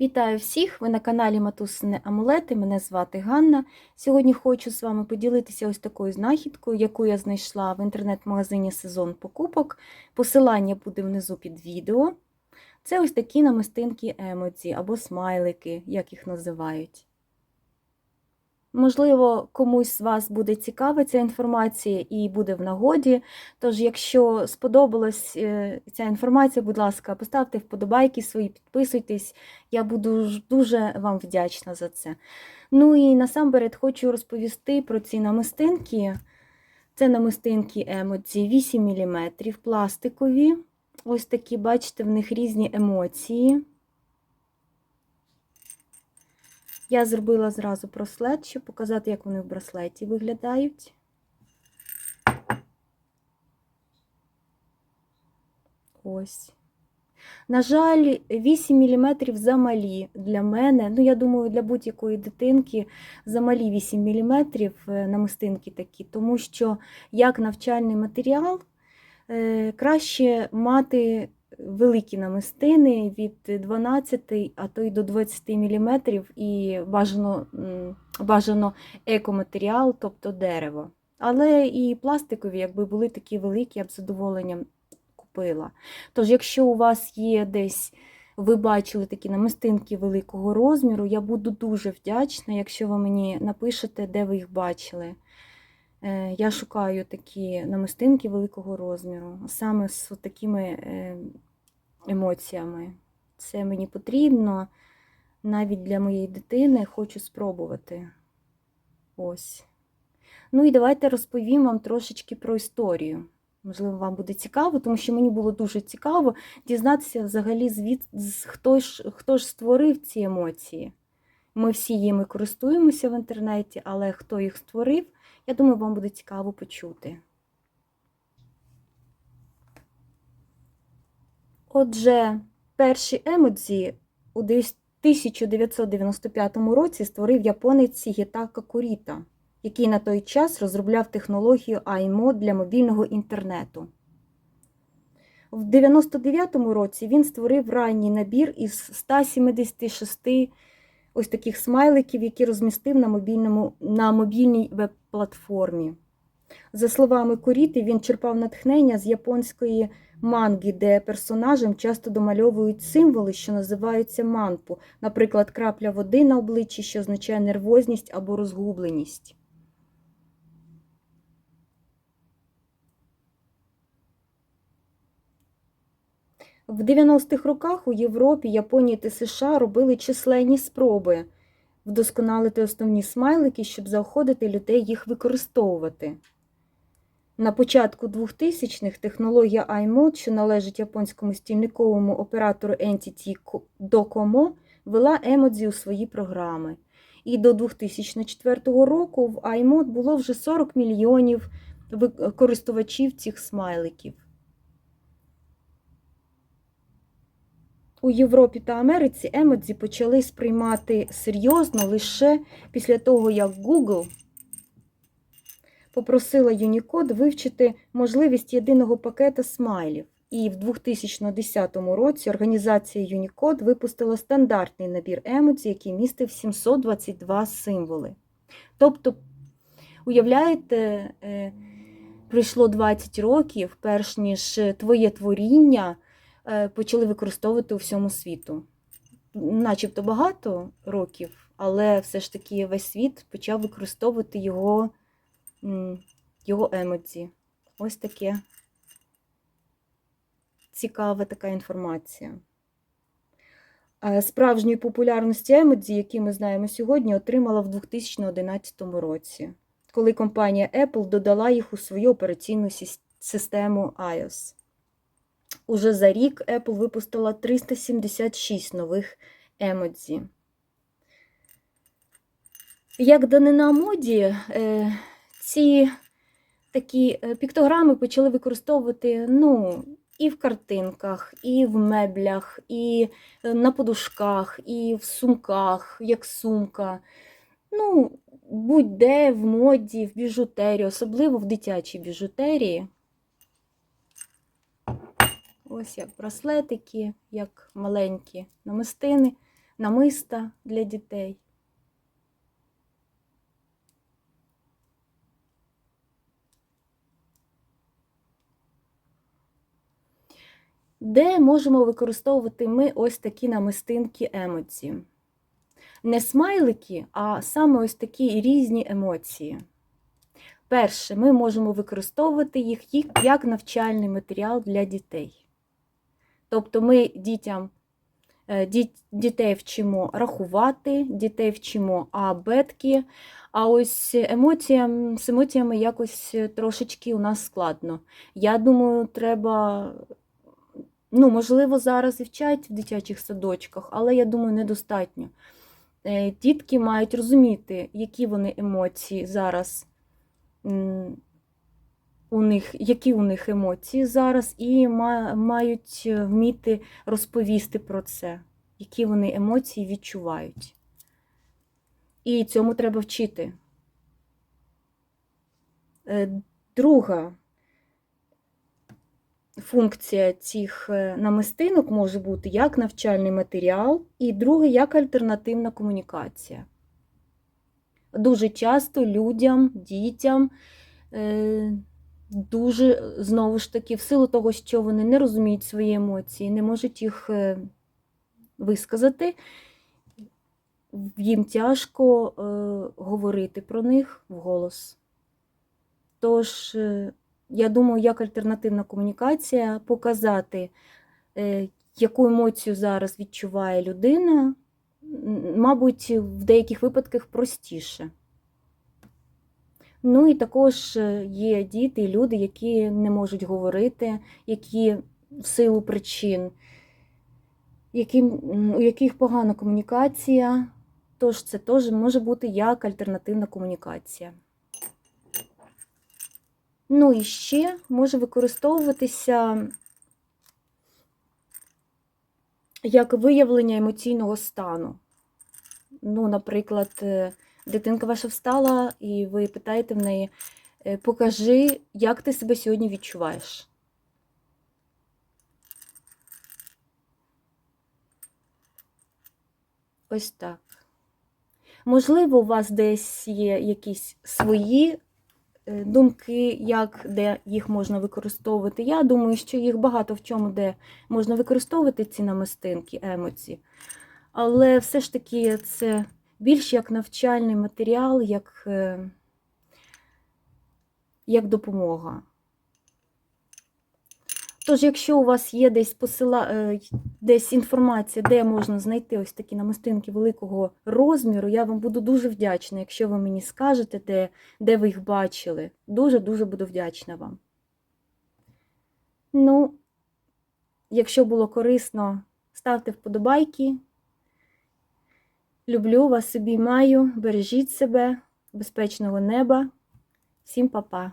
Вітаю всіх! Ви на каналі Матусини Амулети. Мене звати Ганна. Сьогодні хочу з вами поділитися ось такою знахідкою, яку я знайшла в інтернет-магазині Сезон покупок. Посилання буде внизу під відео. Це ось такі намистинки емоції або смайлики, як їх називають. Можливо, комусь з вас буде цікава ця інформація і буде в нагоді. Тож, якщо сподобалась е, ця інформація, будь ласка, поставте вподобайки свої, підписуйтесь. Я буду дуже вам вдячна за це. Ну і насамперед хочу розповісти про ці намистинки. Це намистинки емоції 8 мм, пластикові. Ось такі, бачите, в них різні емоції. Я зробила зразу браслет, щоб показати, як вони в браслеті виглядають. Ось. На жаль, 8 мм замалі для мене. Ну, я думаю, для будь-якої дитинки замалі 8 мм намистинки такі, тому що як навчальний матеріал е, краще мати великі намистини від 12, а то й до 20 мм і бажано, бажано екоматеріал, тобто дерево. Але і пластикові, якби були такі великі, я б з задоволенням купила. Тож, якщо у вас є десь, ви бачили такі намистинки великого розміру, я буду дуже вдячна, якщо ви мені напишете, де ви їх бачили. Е, Я шукаю такі намистинки великого розміру, саме з такими е, емоціями. Це мені потрібно навіть для моєї дитини, хочу спробувати. Ось. Ну і давайте розповім вам трошечки про історію. Можливо, вам буде цікаво, тому що мені було дуже цікаво дізнатися взагалі, звід... хто ж, хто ж створив ці емоції. Ми всі їми користуємося в інтернеті, але хто їх створив, я думаю, вам буде цікаво почути. Отже, перші емодзі у 1995 році створив японець Сігітака Куріта, який на той час розробляв технологію iMod для мобільного інтернету. В 99-му році він створив ранній набір із 176 ось таких смайликів, які розмістив на, мобільному, на мобільній веб-платформі. За словами Куріти, він черпав натхнення з японської манги, де персонажам часто домальовують символи, що називаються манпу, наприклад, крапля води на обличчі, що означає нервозність або розгубленість. В 90-х роках у Європі, Японії та США робили численні спроби вдосконалити основні смайлики, щоб заохотити людей їх використовувати. На початку 2000-х технологія iMod, що належить японському стільниковому оператору Entity Docomo, ввела емодзі у свої програми. І до 2004 року в iMod було вже 40 мільйонів користувачів цих смайликів. У Європі та Америці емодзі почали сприймати серйозно лише після того, як Google попросила Unicode вивчити можливість єдиного пакета смайлів. І в 2010 році організація Unicode випустила стандартний набір емодзі, який містив 722 символи. Тобто, уявляєте, е, пройшло 20 років, перш ніж твоє творіння почали використовувати у всьому світу. Начебто багато років, але все ж таки весь світ почав використовувати його, його емодзі. Ось таке цікава така інформація. Е, Справжньої популярності емодзі, які ми знаємо сьогодні, отримала в 2011 році, коли компанія Apple додала їх у свою операційну систему iOS. Уже за рік Apple випустила 376 нових емодзі. Як данина моді, е, ці такі е, піктограми почали використовувати ну, і в картинках, і в меблях, і е, на подушках, і в сумках, як сумка. Ну, будь-де в моді, в біжутерії, особливо в дитячій біжутерії. Ось як браслетики, як маленькі намистини. намиста для дітей. Де можемо використовувати ми ось такі намистинки емоції? Не смайлики, а саме ось такі різні емоції. Перше, ми можемо використовувати їх як- навчальний матеріал для дітей. Тобто ми дітям, е, діт- дітей вчимо рахувати, дітей вчимо абетки, а ось емоціям, з емоціями якось трошечки у нас складно. Я думаю, треба, ну, можливо, зараз і вчать в дитячих садочках, але я думаю, недостатньо. Е, Дітки мають розуміти, які вони емоції зараз у них, які у них емоції зараз, і мають е, вміти розповісти про це, які вони емоції відчувають. І цьому треба вчити. Е, Друга функція цих е, намистинок може бути як навчальний матеріал, і друге як альтернативна комунікація. Дуже часто людям, дітям дуже, знову ж таки, в силу того, що вони не розуміють свої емоції, не можуть їх е, висказати, їм тяжко е, говорити про них вголос. Тож, е, я думаю, як альтернативна комунікація показати, яку емоцію зараз відчуває людина, мабуть, в деяких випадках простіше. Ну і також е, є діти люди, які не можуть говорити, які в силу причин, які, у яких погана комунікація, тож це теж може бути як альтернативна комунікація. Ну і ще може використовуватися як виявлення емоційного стану. Ну, наприклад, е, дитинка ваша встала, і ви питаєте в неї, е, покажи, як ти себе сьогодні відчуваєш. Ось так. Можливо, у вас десь є якісь свої е, думки, як де їх можна використовувати. Я думаю, що їх багато в чому, де можна використовувати ці намистинки, емоції. Але все ж таки це більш як навчальний матеріал, як, е, як допомога. Тож, якщо у вас є десь посила, е, десь інформація, де можна знайти ось такі намистинки великого розміру, я вам буду дуже вдячна, якщо ви мені скажете, де, де ви їх бачили. Дуже-дуже буду вдячна вам. Ну, якщо було корисно, ставте вподобайки. Люблю вас, обіймаю, бережіть себе, безпечного неба. Всім па-па!